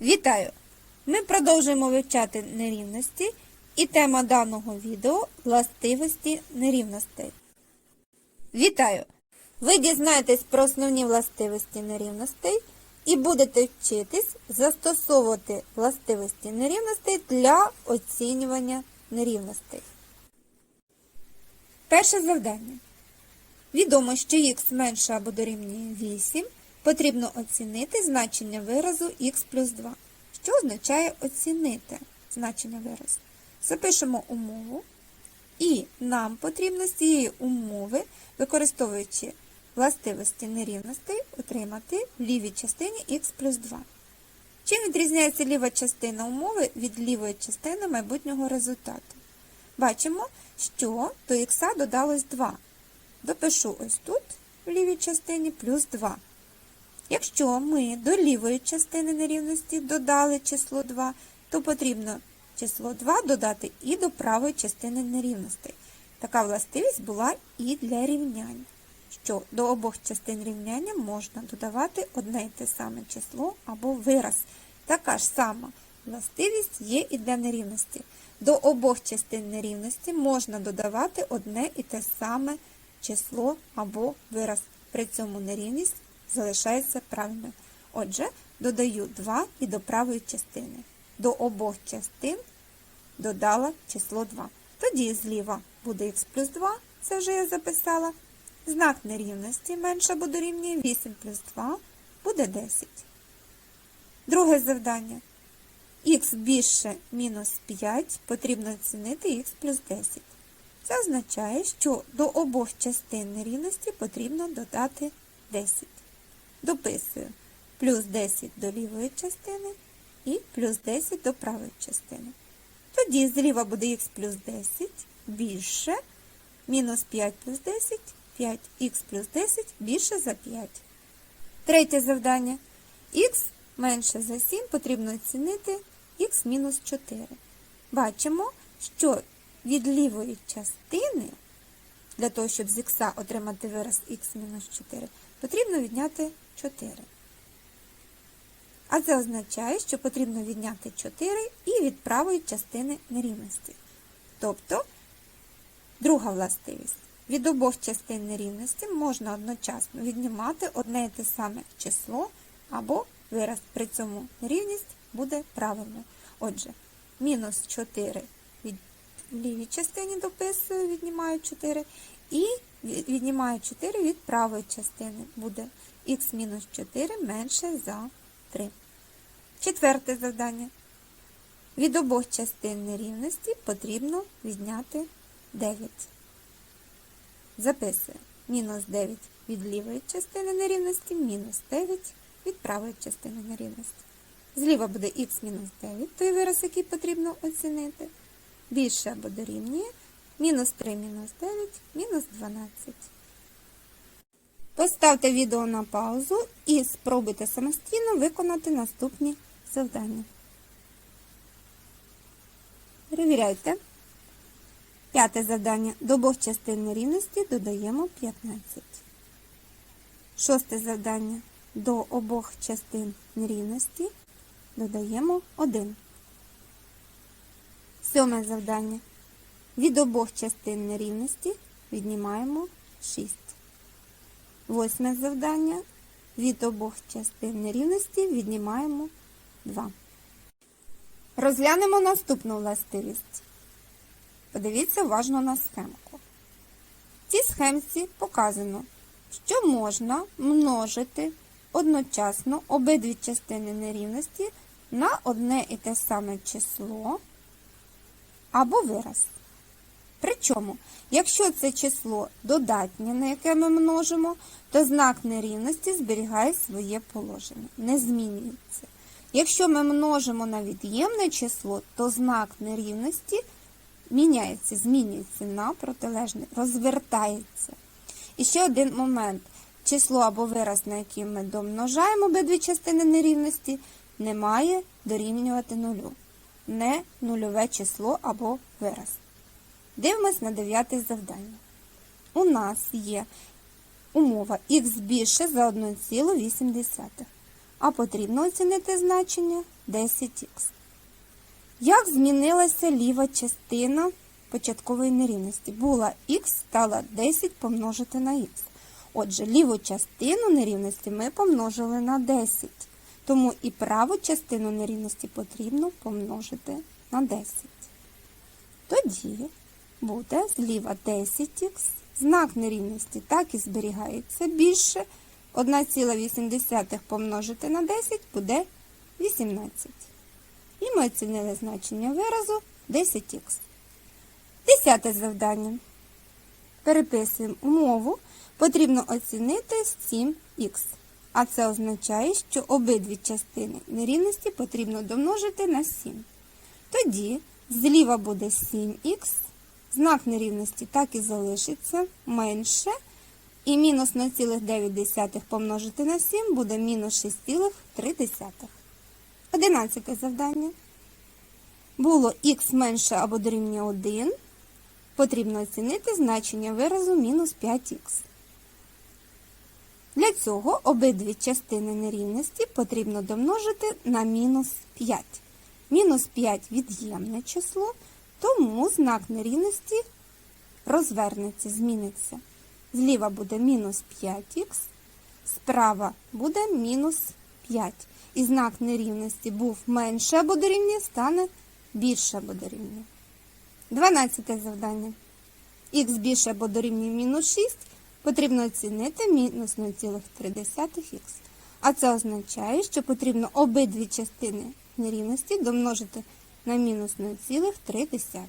Вітаю! Ми продовжуємо вивчати нерівності і тема даного відео властивості нерівностей. Вітаю! Ви дізнаєтесь про основні властивості нерівностей і будете вчитись застосовувати властивості нерівностей для оцінювання нерівностей. Перше завдання. Відомо, що х менше або дорівнює 8, потрібно оцінити значення виразу х плюс 2. Що означає оцінити значення виразу? Запишемо умову, і нам потрібно з цієї умови, використовуючи властивості нерівностей, отримати в лівій частині х плюс 2. Чим відрізняється ліва частина умови від лівої частини майбутнього результату? Бачимо, що до х додалось 2. Допишу ось тут, в лівій частині, плюс 2. Якщо ми до лівої частини нерівності додали число 2, то потрібно число 2 додати і до правої частини нерівностей. Така властивість була і для рівнянь, що до обох частин рівняння можна додавати одне й те саме число або вираз. Така ж сама властивість є і для нерівності. До обох частин нерівності можна додавати одне і те саме число або вираз. При цьому нерівність залишається правильною. Отже, додаю 2 і до правої частини. До обох частин додала число 2. Тоді зліва буде х плюс 2, це вже я записала. Знак нерівності менше або дорівнює 8 плюс 2 буде 10. Друге завдання. х більше мінус 5 потрібно оцінити х плюс 10. Це означає, що до обох частин нерівності потрібно додати 10. Дописую плюс 10 до лівої частини і плюс 10 до правої частини. Тоді зліва буде х плюс 10 більше, мінус 5 плюс 10, 5х плюс 10 більше за 5. Третє завдання. х менше за 7 потрібно оцінити х мінус 4. Бачимо, що від лівої частини, для того, щоб з х отримати вираз х мінус 4, потрібно відняти 4. А це означає, що потрібно відняти 4 і від правої частини нерівності. Тобто, друга властивість. Від обох частин нерівності можна одночасно віднімати одне і те саме число або вираз. При цьому нерівність буде правильною. Отже, мінус 4 від лівій частині дописую, віднімаю 4, і віднімаю 4 від правої частини. Буде х мінус 4 менше за 3. Четверте завдання. Від обох частин нерівності потрібно відняти 9. Записую. Мінус 9 від лівої частини нерівності, мінус 9 від правої частини нерівності. Зліва буде х мінус 9, той вираз, який потрібно оцінити. Більше або дорівнює. Мінус 3 мінус 9, мінус 12. Поставте відео на паузу і спробуйте самостійно виконати наступні завдання. Перевіряйте. П'яте завдання. До обох частин нерівності додаємо 15. Шосте завдання. До обох частин нерівності додаємо 1. Сьоме завдання. Від обох частин нерівності віднімаємо 6. Восьме завдання. Від обох частин нерівності віднімаємо 2. Розглянемо наступну властивість. Подивіться уважно на схемку. В цій схемці показано, що можна множити одночасно обидві частини нерівності на одне і те саме число або вираз. Причому, якщо це число додатнє, на яке ми множимо, то знак нерівності зберігає своє положення, не змінюється. Якщо ми множимо на від'ємне число, то знак нерівності міняється, змінюється на протилежне, розвертається. І ще один момент. Число або вираз, на який ми домножаємо обидві частини нерівності, не має дорівнювати нулю. Не нульове число або вираз. Дивимось на дев'яте завдання. У нас є умова х більше за 1,8. а потрібно оцінити значення 10х. Як змінилася ліва частина початкової нерівності? Була х, стала 10 помножити на х. Отже, ліву частину нерівності ми помножили на 10. Тому і праву частину нерівності потрібно помножити на 10. Тоді буде зліва 10х, знак нерівності так і зберігається більше. 1,8 помножити на 10 буде 18. І ми оцінили значення виразу 10х. Десяте завдання. Переписуємо умову. Потрібно оцінити 7х. А це означає, що обидві частини нерівності потрібно домножити на 7. Тоді зліва буде 7х, знак нерівності так і залишиться менше. І мінус 0,9 помножити на 7 буде мінус 6,3. Одинадцяте завдання. Було х менше або дорівнює 1. Потрібно оцінити значення виразу мінус 5х. Для цього обидві частини нерівності потрібно домножити на мінус 5. Мінус 5 від'ємне число, тому знак нерівності розвернеться, зміниться. Зліва буде мінус 5х, справа буде мінус 5. І знак нерівності був менше або дорівнює, стане більше або дорівнює. 12 завдання. Х більше або дорівнює мінус 6, потрібно оцінити мінус 0,3х. А це означає, що потрібно обидві частини нерівності домножити на мінус 0,3.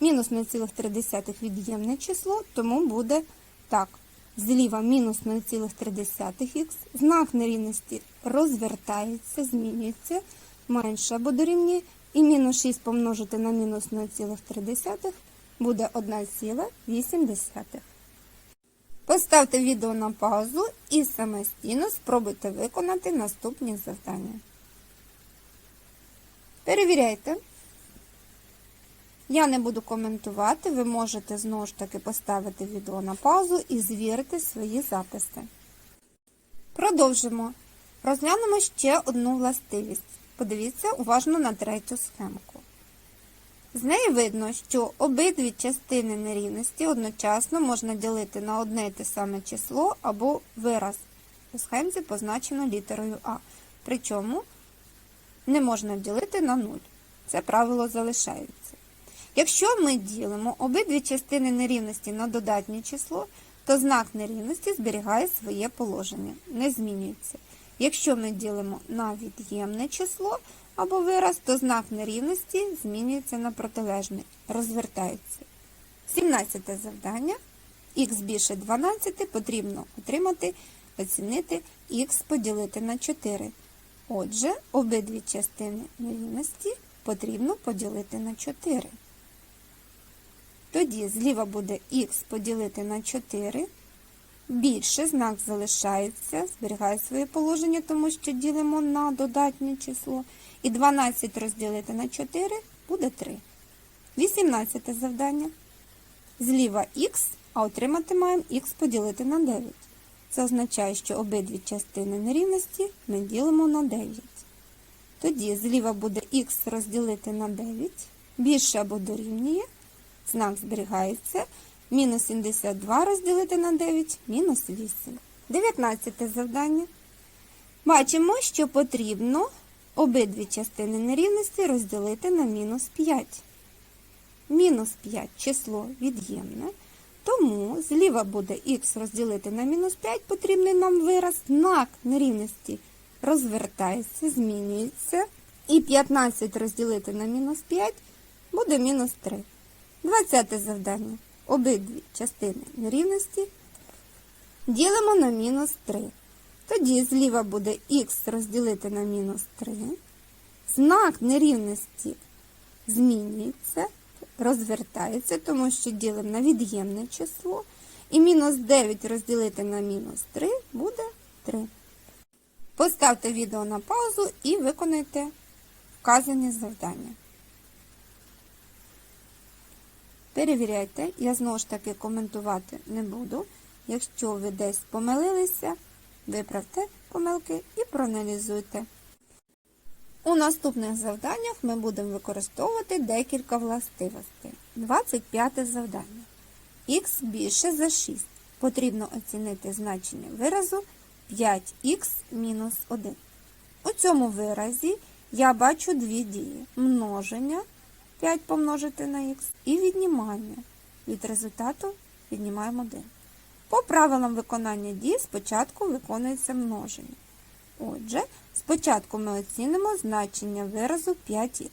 Мінус 0,3 від'ємне число, тому буде так. Зліва мінус 0,3х, знак нерівності розвертається, змінюється, менше або дорівнює, і мінус 6 помножити на мінус 0,3 буде 1,8. Поставте відео на паузу і самостійно спробуйте виконати наступні завдання. Перевіряйте. Я не буду коментувати, ви можете знову ж таки поставити відео на паузу і звірити свої записи. Продовжимо. Розглянемо ще одну властивість. Подивіться уважно на третю схемку. З неї видно, що обидві частини нерівності одночасно можна ділити на одне і те саме число або вираз. У схемці позначено літерою А. Причому не можна ділити на 0. Це правило залишається. Якщо ми ділимо обидві частини нерівності на додатнє число, то знак нерівності зберігає своє положення, не змінюється. Якщо ми ділимо на від'ємне число або вираз, то знак нерівності змінюється на протилежний, розвертається. 17 завдання. Х більше 12 потрібно отримати, оцінити х поділити на 4. Отже, обидві частини нерівності потрібно поділити на 4. Тоді зліва буде х поділити на 4. Більше знак залишається, зберігає своє положення, тому що ділимо на додатнє число. І 12 розділити на 4 буде 3. 18 завдання. Зліва х, а отримати маємо х поділити на 9. Це означає, що обидві частини нерівності ми ділимо на 9. Тоді зліва буде х розділити на 9, більше або дорівнює, знак зберігається. Мінус 72 розділити на 9, мінус 8. 19 завдання. Бачимо, що потрібно обидві частини нерівності розділити на мінус 5. Мінус 5 число від'ємне. Тому зліва буде х розділити на мінус 5, потрібний нам вираз. Знак нерівності розвертається, змінюється. І 15 розділити на мінус 5 буде мінус 3. 20 завдання. Обидві частини нерівності ділимо на мінус 3. Тоді зліва буде х розділити на мінус 3. Знак нерівності змінюється, розвертається, тому що ділимо на від'ємне число. І мінус 9 розділити на мінус 3 буде 3. Поставте відео на паузу і виконайте вказані завдання. Перевіряйте, я знову ж таки коментувати не буду. Якщо ви десь помилилися, виправте помилки і проаналізуйте. У наступних завданнях ми будемо використовувати декілька властивостей. 25 завдання. Х більше за 6. Потрібно оцінити значення виразу 5х мінус 1. У цьому виразі я бачу дві дії: множення 5 помножити на х і віднімання. Від результату віднімаємо 1. По правилам виконання дій спочатку виконується множення. Отже, спочатку ми оцінимо значення виразу 5х.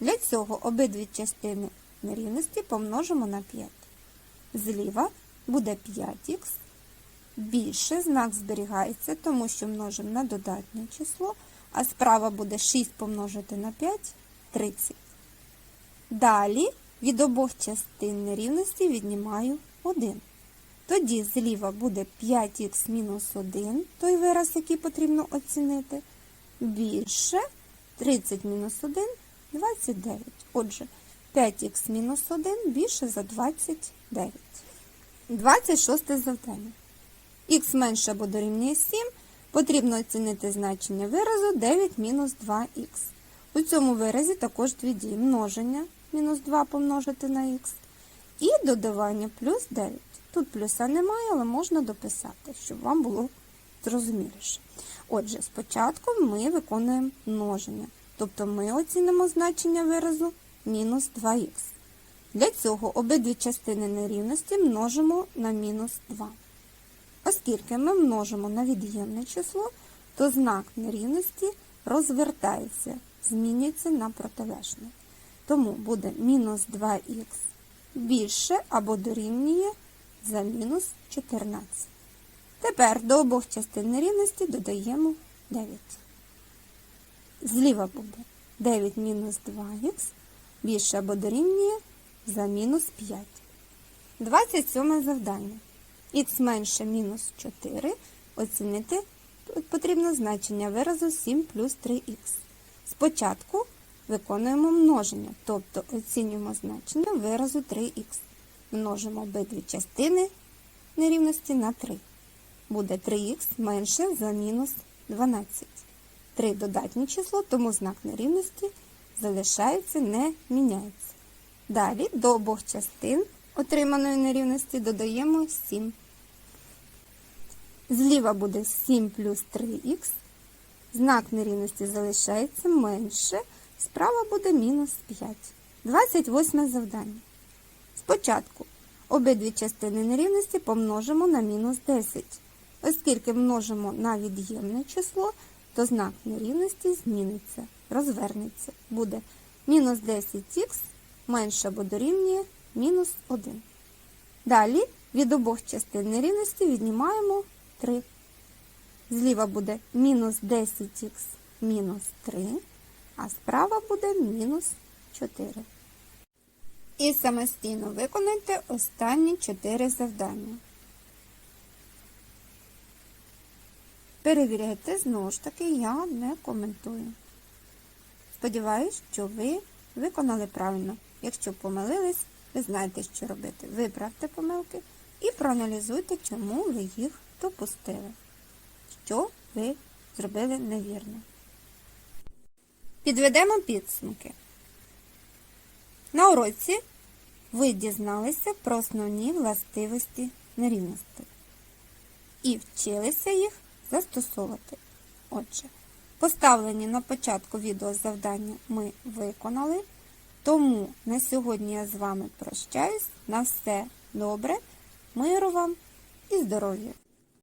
Для цього обидві частини нерівності помножимо на 5. Зліва буде 5х. Більше знак зберігається, тому що множимо на додатнє число, а справа буде 6 помножити на 5 30. Далі від обох частин нерівності віднімаю 1. Тоді зліва буде 5х мінус 1, той вираз, який потрібно оцінити, більше 30 мінус 1 29. Отже, 5х мінус 1 більше за 29. 26 завдання. Х менше або дорівнює 7, потрібно оцінити значення виразу 9 мінус 2х. У цьому виразі також дві дії множення мінус 2 помножити на х і додавання плюс 9. Тут плюса немає, але можна дописати, щоб вам було зрозуміліше. Отже, спочатку ми виконуємо множення, тобто ми оцінимо значення виразу мінус 2х. Для цього обидві частини нерівності множимо на мінус 2. Оскільки ми множимо на від'ємне число, то знак нерівності розвертається, змінюється на протилежний. Тому буде мінус 2х більше або дорівнює за мінус 14. Тепер до обох частин нерівності додаємо 9. Зліва буде 9 мінус 2х більше або дорівнює за мінус 5. 27 завдання. Х менше мінус 4 оцінити потрібно значення виразу 7 плюс 3х. Спочатку виконуємо множення, тобто оцінюємо значення виразу 3х. Множимо обидві частини нерівності на 3. Буде 3х менше за мінус 12. 3 додатнє число, тому знак нерівності залишається, не міняється. Далі до обох частин отриманої нерівності додаємо 7. Зліва буде 7 плюс 3х. Знак нерівності залишається менше. Справа буде мінус 5. 28 завдання. Спочатку обидві частини нерівності помножимо на мінус 10. Оскільки множимо на від'ємне число, то знак нерівності зміниться, розвернеться. Буде мінус 10х менше або дорівнює мінус 1. Далі від обох частин нерівності віднімаємо 3. Зліва буде мінус 10х мінус 3, а справа буде мінус 4. І самостійно виконайте останні 4 завдання. Перевіряйте, знову ж таки, я не коментую. Сподіваюсь, що ви виконали правильно. Якщо помилились, ви знаєте, що робити. Виправте помилки і проаналізуйте, чому ви їх допустили. Що ви зробили невірно. Підведемо підсумки. На уроці ви дізналися про основні властивості нерівностей і вчилися їх застосовувати. Отже, поставлені на початку відео завдання ми виконали, тому на сьогодні я з вами прощаюсь. На все добре, миру вам і здоров'я!